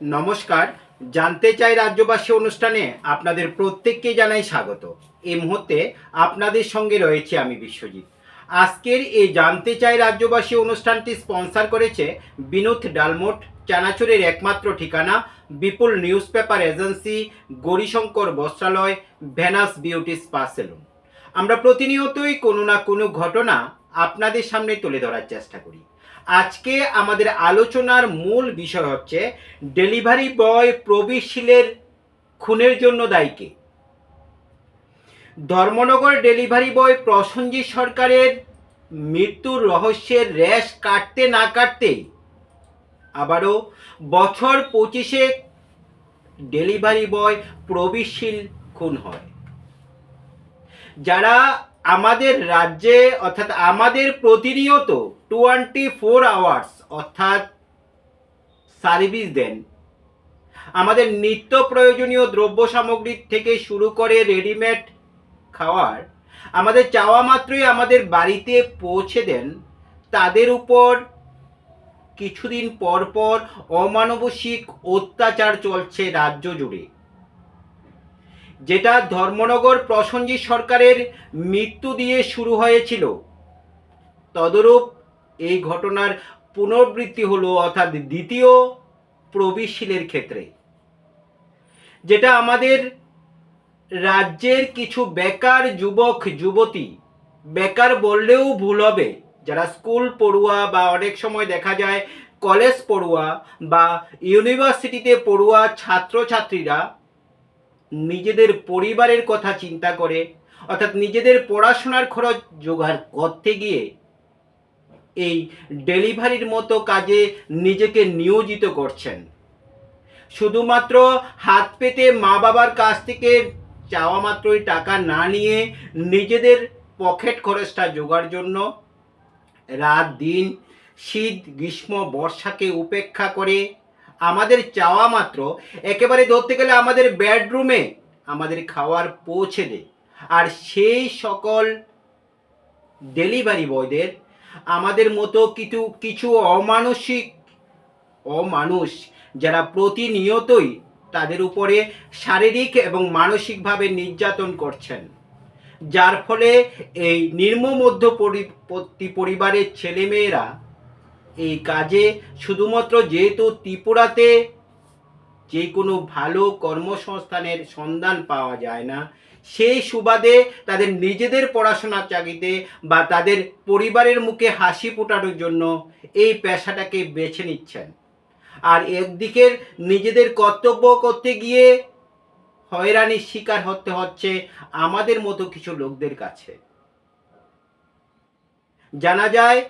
নমস্কার, জানতে চাই রাজ্যবাসী অনুষ্ঠানে আপনাদের প্রত্যেককে জানাই স্বাগত। এই মুহূর্তে আপনাদের সঙ্গে রয়েছে আমি বিশ্বজিৎ। আজকের এই জানতে চাই রাজ্যবাসী অনুষ্ঠানটি স্পন্সর করেছে বিনোদ ডালমোট, চানাচুরের একমাত্র ঠিকানা, Bipul news paper agency, Gourishankar বস্ত্রালয়, ভেনাস বিউটি স্পা সেলুন। আমরা প্রতিনিয়তই কোনো না কোনো ঘটনা আপনাদের সামনে তুলে ধরার চেষ্টা করি। আজকে আমাদের আলোচনার মূল বিষয় হচ্ছে ডেলিভারি বয় প্রবীরশীলের খুনের জন্য দায়ীকে ধর্মনগর ডেলিভারি বয় প্রসঞ্জিৎ সরকারের মৃত্যুর রহস্যের রেশ কাটতে না কাটতেই আবারও বছর পঁচিশে ডেলিভারি বয় প্রবীরশীল খুন হয়। যারা আমাদের রাজ্যে অর্থাৎ আমাদের প্রতিনিয়ত টোয়েন্টি ফোর আওয়ার্স অর্থাৎ সার্ভিস দেন। আমাদের নিত্য প্রয়োজনীয় দ্রব্য সামগ্রী থেকে শুরু করে রেডিমেড খাওয়ার আমাদের চাওয়া মাত্রই আমাদের বাড়িতে পৌঁছে দেন। তাদের উপর কিছুদিন পর পর অমানবসিক অত্যাচার চলছে রাজ্য জুড়ে। যেটা ধর্মনগর প্রসঞ্জিৎ সরকারের মৃত্যু দিয়ে শুরু হয়েছিল। তদরূপ এই ঘটনার পুনরাবৃত্তি হলো অর্থাৎ দ্বিতীয় প্রবীরশীলের ক্ষেত্রে। যেটা আমাদের রাজ্যের কিছু বেকার যুবক, যুবতী, বেকার বললেও ভুল হবে। যারা স্কুল পড়ুয়া বা অনেক সময় দেখা যায় কলেজ পড়ুয়া বা ইউনিভার্সিটিতে পড়ুয়া ছাত্রছাত্রীরা নিজেদের পরিবারের কথা চিন্তা করে, অর্থাৎ নিজেদের পড়াশোনার খরচ জোগাড় করতে গিয়ে এই ডেলিভারির মতো কাজে নিজেকে নিয়োজিত করছেন। শুধুমাত্র হাত পেতে মা বাবার কাছ থেকে চাওয়া মাত্রই টাকা না নিয়ে নিজেদের পকেট খরচটা জোগাড় জন্য রাত দিন শীত, গ্রীষ্ম, বর্ষাকে উপেক্ষা করে আমাদের চাওয়া মাত্র একেবারে ধরতে গেলে আমাদের বেডরুমে আমাদের খাওয়ার পৌঁছে দেয়। আর সেই সকল ডেলিভারি বয়দের আমাদের মতো কিছু কিছু অমানসিক, অমানুষ যারা প্রতিনিয়তই তাদের উপরে শারীরিক এবং মানসিকভাবে নির্যাতন করছেন, যার ফলে এই নিম্ন মধ্য পরিবারের ছেলেমেয়েরা এই কাজে শুধুমাত্র যেহেতু ত্রিপুরাতে যে কোনো ভালো কর্মসংস্থানের সন্ধান পাওয়া যায় না, সেই সুবাদে তাদের নিজেদের পড়াশোনার চাগিদে বা তাদের পরিবারের মুখে হাসি ফোটানোর জন্য এই পেশাটাকে বেছে নিচ্ছেন। আর একদিকে নিজেদের কর্তব্য করতে গিয়ে হয়রানির শিকার হতে হচ্ছে আমাদের মতো কিছু লোকদের কাছে। জানা যায়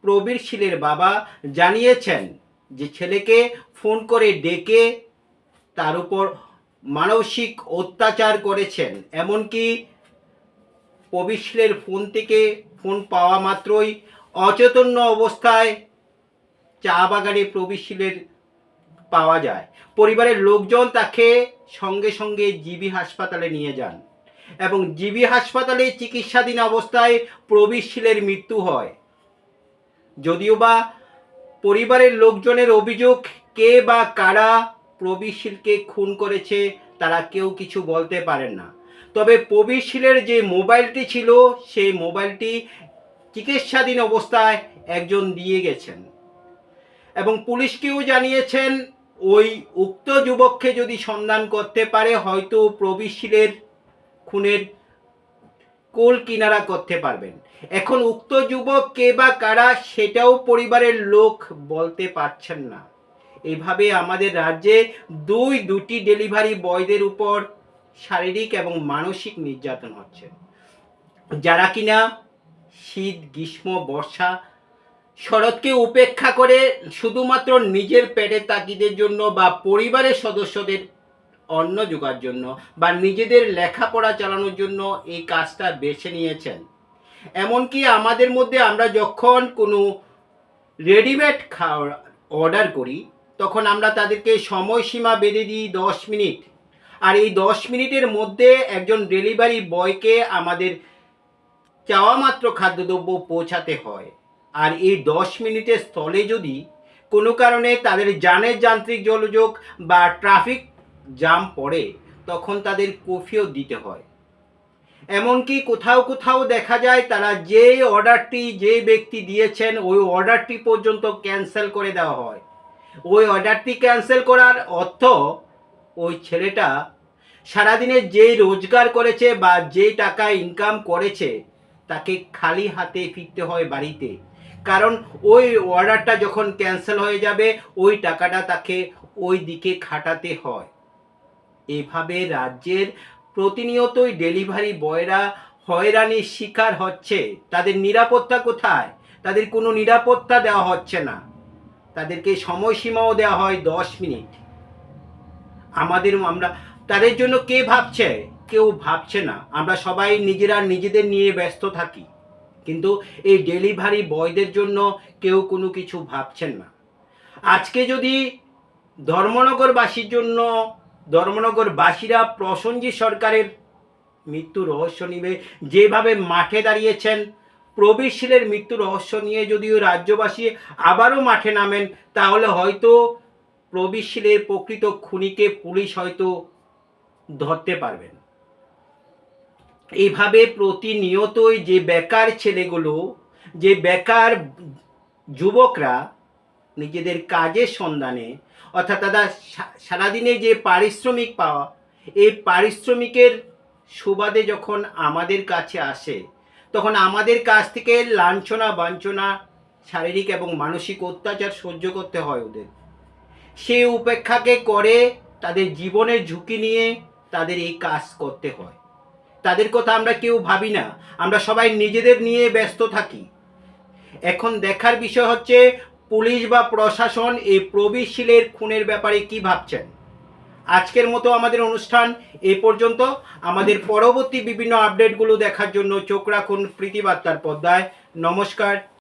প্রবীর শীলের বাবা জানিয়েছেন যে ছেলেকে ফোন করে ডেকে তার উপর মানসিক অত্যাচার করেছেন। এমনকি প্রবীর ফোন থেকে ফোন পাওয়া মাত্রই অচেতন্য অবস্থায় চা বাগানে প্রবীর পাওয়া যায়। পরিবারের লোকজন তাকে সঙ্গে সঙ্গে জিবি হাসপাতালে নিয়ে যান এবং জিবি হাসপাতালে চিকিৎসাধীন অবস্থায় প্রবীর মৃত্যু হয়। যদিও বা পরিবারের লোকজনের অভিযোগ কে বা কারা প্রবীরশীলকে খুন করেছে, তারা কেউ কিছু বলতে পারেন না। তবে প্রবীরশীলের যে মোবাইলটি ছিল, সেই মোবাইলটি চিকিৎসাধীন অবস্থায় একজন দিয়ে গেছেন। এবং পুলিশকেও জানিয়েছেন, ওই উক্ত যুবককে যদি সন্ধান করতে পারে, হয়তো প্রবীরশীলের খুনের কোল কিনারা করতে পারবেন। এখন উক্ত যুবক কে বা কারা সেটাও পরিবারের লোক বলতে পারছেন না। এভাবে আমাদের রাজ্যে দুই, দুটি ডেলিভারি বয়দের উপর শারীরিক এবং মানসিক নির্যাতন হচ্ছে। যারা কিনা শীত, গ্রীষ্ম, বর্ষা শরৎকে উপেক্ষা করে শুধুমাত্র নিজের পেটের তাগিদের জন্য বা পরিবারের সদস্যদের অন্ন জোগার জন্য বা নিজেদের লেখাপড়া চালানোর জন্য এই কাজটা বেছে নিয়েছেন। এমনকি আমাদের মধ্যে আমরা যখন কোনো রেডিমেড খাওয়ার অর্ডার করি, তখন আমরা তাদেরকে সময়সীমা বেঁধে দিই দশ মিনিট। আর এই দশ মিনিটের মধ্যে একজন ডেলিভারি বয়কে আমাদের চাওয়া মাত্র খাদ্যদ্রব্য পৌঁছাতে হয়। আর এই দশ মিনিটের স্থলে যদি কোনো কারণে তাদের যানের যান্ত্রিক জলযোগ বা ট্রাফিক জাম পড়ে, তখন তাদের কফিও দিতে হয়। এমনকি কোথাও কোথাও দেখা যায় তারা যে অর্ডারটি যে ব্যক্তি দিয়েছেন, ওই অর্ডারটি পর্যন্ত ক্যান্সেল করে দেওয়া হয়। ওই অর্ডারটি ক্যান্সেল করার অর্থ ওই ছেলেটা সারাদিনে যেই রোজগার করেছে বা যেই টাকা ইনকাম করেছে, তাকে খালি হাতে ফিরতে হয় বাড়িতে। কারণ ওই অর্ডারটা যখন ক্যান্সেল হয়ে যাবে, ওই টাকাটা তাকে ওই দিকে খাটাতে হয়। এভাবে রাজ্যের প্রতিনিয়তই ডেলিভারি বয়রা হয়রানির শিকার হচ্ছে। তাদের নিরাপত্তা কোথায়? তাদের কোনো নিরাপত্তা দেওয়া হচ্ছে না। তাদেরকে সময়সীমাও দেওয়া হয় দশ মিনিট। আমাদের, আমরা, তাদের জন্য কে ভাবছে? কেউ ভাবছে না। আমরা সবাই নিজেরা নিজেদের নিয়ে ব্যস্ত থাকি। কিন্তু এই ডেলিভারি বয়দের জন্য কেউ কোনো কিছু ভাবছেন না। আজকে যদি ধর্মনগরবাসীর জন্য ধর্মনগরবাসীরা প্রসঞ্জিৎ সরকারের মৃত্যু রহস্য নিবে। যেভাবে মাঠে দাঁড়িয়েছেন প্রবীরশীলের মৃত্যু রহস্য নিয়ে যদিও রাজ্যবাসী আবারও মাঠে নামেন, তাহলে হয়তো প্রবীরশীলের প্রকৃত খুনিকে পুলিশ হয়তো ধরতে পারবেন। এইভাবে প্রতিনিয়তই যে বেকার ছেলেগুলো, যে বেকার যুবকরা নিজেদের কাজের সন্ধানে অর্থাৎ সা- সারাদিনে যে পারিশ্রমিক পাওয়া, এই পারিশ্রমিকের সুবাদে যখন আমাদের কাছে আসে, তখন আমাদের কাছ থেকে লাঞ্ছনা, বাঞ্ছনা, শারীরিক এবং মানসিক অত্যাচার সহ্য করতে হয় ওদের। সেই উপেক্ষাকে করে তাদের জীবনের ঝুঁকি নিয়ে তাদের এই কাজ করতে হয়। তাদের কথা আমরা কেউ ভাবি না, আমরা সবাই নিজেদের নিয়ে ব্যস্ত থাকি। এখন দেখার বিষয় হচ্ছে পুলিশ বা প্রশাসন এই প্রবীরশীলের খুনের ব্যাপারে কি ভাবছেন? আজকের মতো আমাদের অনুষ্ঠান এ পর্যন্ত। আমাদের পরবর্তী বিভিন্ন আপডেটগুলো দেখার জন্য চোখ রাখুন প্রীতিবার্তার পর্দায়। নমস্কার।